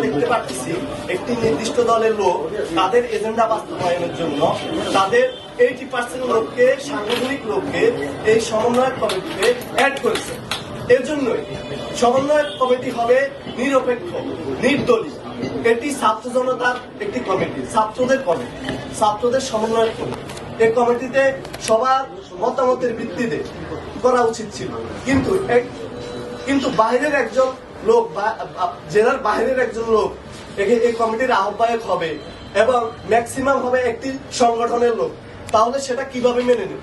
দেখতে পাচ্ছি একটি নির্দিষ্ট দলের লোক তাদের এজেন্ডা বাস্তবায়নের জন্য তাদের এইটি পার্সেন্ট লোককে লোককে এই কমিটিতে অ্যাড করেছে। কমিটি হবে নিরপেক্ষ, নির্দলীয়। এটি ছাত্র জনতার একটি কমিটি, ছাত্রদের কমিটি, ছাত্রদের সমন্বয়ক কমিটি। এই কমিটিতে সবার মতামতের ভিত্তিতে করা উচিত ছিল। কিন্তু কিন্তু বাইরের একজন লোক জেলার বাইরের একজন লোক এই কমিটির আহ্বায়ক হবে এবং ম্যাক্সিমাম হবে একটি সংগঠনের লোক। তাহলে সেটা কীভাবে মেনে নেব?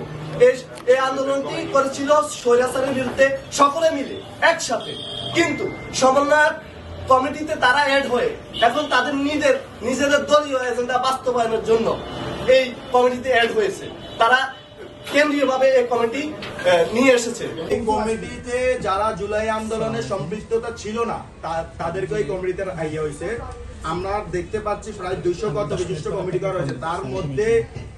এই আন্দোলনটি করেছিল স্বৈরাচারের বিরুদ্ধে সকলে মিলে, একসাথে। কিন্তু সমন্বয়ক কমিটিতে তারা অ্যাড হয়ে, এখন তাদের নিজের, নিজেদের দলীয় এজেন্ডা বাস্তবায়নের জন্য এই কমিটিতে অ্যাড হয়েছে। তারা কেন্দ্রীয়ভাবে এই কমিটি নিয়ে এসেছে। এই কমিটিতে যারা জুলাই আন্দোলনে সম্পৃক্ততা ছিল না তাদেরকে এই কমিটিতে আইয়া হয়েছে। আমরা দেখতে পাচ্ছি প্রায় দুইশো কত বিশিষ্ট কমিটি করা হয়েছে। তার মধ্যে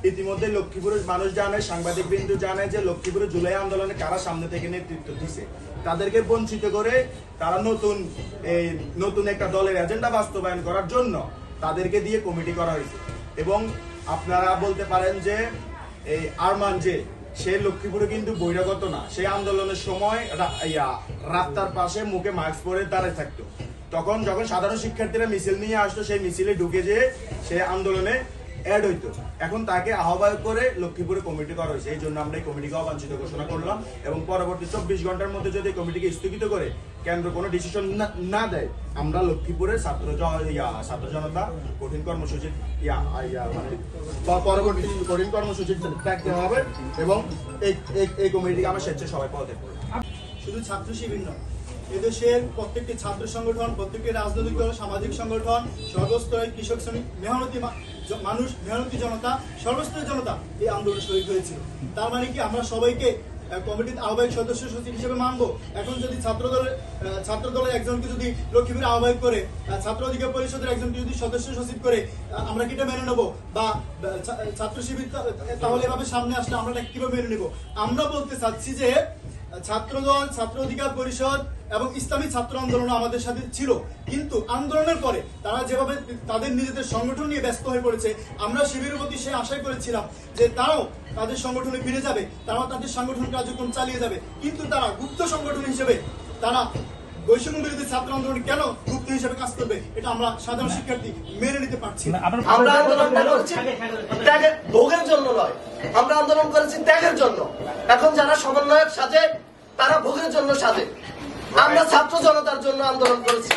ইতিমধ্যে লক্ষ্মীপুরের মানুষ জানে সাংবাদিক বিন্দু জানে যে লক্ষ্মীপুরের জুলাই আন্দোলনে কারা সামনে থেকে নেতৃত্ব দিছে। তাদেরকে বঞ্চিত করে তারা নতুন এই নতুন একটা দলের এজেন্ডা বাস্তবায়ন করার জন্য তাদেরকে দিয়ে কমিটি করা হয়েছে। এবং আপনারা বলতে পারেন যে এই আরমান যে, সে লক্ষ্মীপুরে কিন্তু বহিরাগত না। সে আন্দোলনের সময় রাস্তার পাশে মুখে মাস্ক পরে দাঁড়ায় থাকতো। তখন যখন সাধারণ শিক্ষার্থীরা মিছিল নিয়ে আসতো, সেই মিছিলে ঢুকে যেয়ে সে আন্দোলনে অ্যাড হইতো। এখন তাকে আহ্বায়ক করে লক্ষ্মীপুরে কমিটি করা হয়েছে। এই জন্য আমরা এই কমিটিকে অবাঞ্ছিত ঘোষণা করলাম এবং পরবর্তী চব্বিশ ঘণ্টার মধ্যে যদি কমিটিকে স্থগিত করে, কেন্দ্র কোনো ডিসিশন না দেয়, আমরা লক্ষ্মীপুরের ছাত্র ছাত্র জনতা কঠিন কর্মসূচি মানে পরবর্তী কঠিন কর্মসূচি ডাকতে হবে এবং এই কমিটিকে আমরা স্বেচ্ছায় সবাই পদত্যাগ করব শুধু ছাত্র শিবির নয়, এদেশের প্রত্যেকটি ছাত্র সংগঠন, প্রত্যেকটি রাজনৈতিক দল, সামাজিক সংগঠন, সর্বস্তরের কৃষক শ্রমিক, মেহনতি মানুষ মেহনতি জনতা সর্বস্তরের জনতা এই আন্দোলনে শহীদ হয়েছিল তার মানে কি আমরা সবাইকে কমিটির আহ্বায়ক সদস্য সচিব হিসেবে মানবো? এখন যদি ছাত্র দলের ছাত্র দলের একজনকে যদি লক্ষ্মীপুর আহ্বায়ক করে ছাত্র অধিকার পরিষদের একজনকে যদি সদস্য সচিব করে আমরা কি এটা মেনে নেব? বা বা, ছাত্র শিবির তাহলে এভাবে সামনে আসলে আমরা এটা কীভাবে মেনে নেব? আমরা বলতে চাচ্ছি যে ছাত্রদল ছাত্র অধিকার পরিষদ এবং ইসলামী ছাত্র আন্দোলন আমাদের সাথে ছিল। কিন্তু আন্দোলনের পরে তারা যেভাবে তাদের নিজেদের সংগঠন নিয়ে ব্যস্ত হয়ে পড়েছে আমরা শিবিরের প্রতি সে আশাই করেছিলাম যে তারাও তাদের সংগঠনে ফিরে যাবে তারাও তাদের সংগঠন কার্যক্রম চালিয়ে যাবে। কিন্তু তারা গুপ্ত সংগঠন হিসেবে তারা বৈষম্য বিরোধী ছাত্র আন্দোলন কেন গুপ্ত হিসেবে কাজ করবে এটা আমরা সাধারণ শিক্ষার্থী মেনে নিতে পারছি না। আমরা আন্দোলনটা করেছি ত্যাগের ভোগের জন্য নয় আমরা আন্দোলন করেছি ত্যাগের জন্য। এখন যারা সমন্বয়ক সাজে তারা ভোগের জন্য সাজে। আমরা ছাত্র জনতার জন্য আন্দোলন করেছি।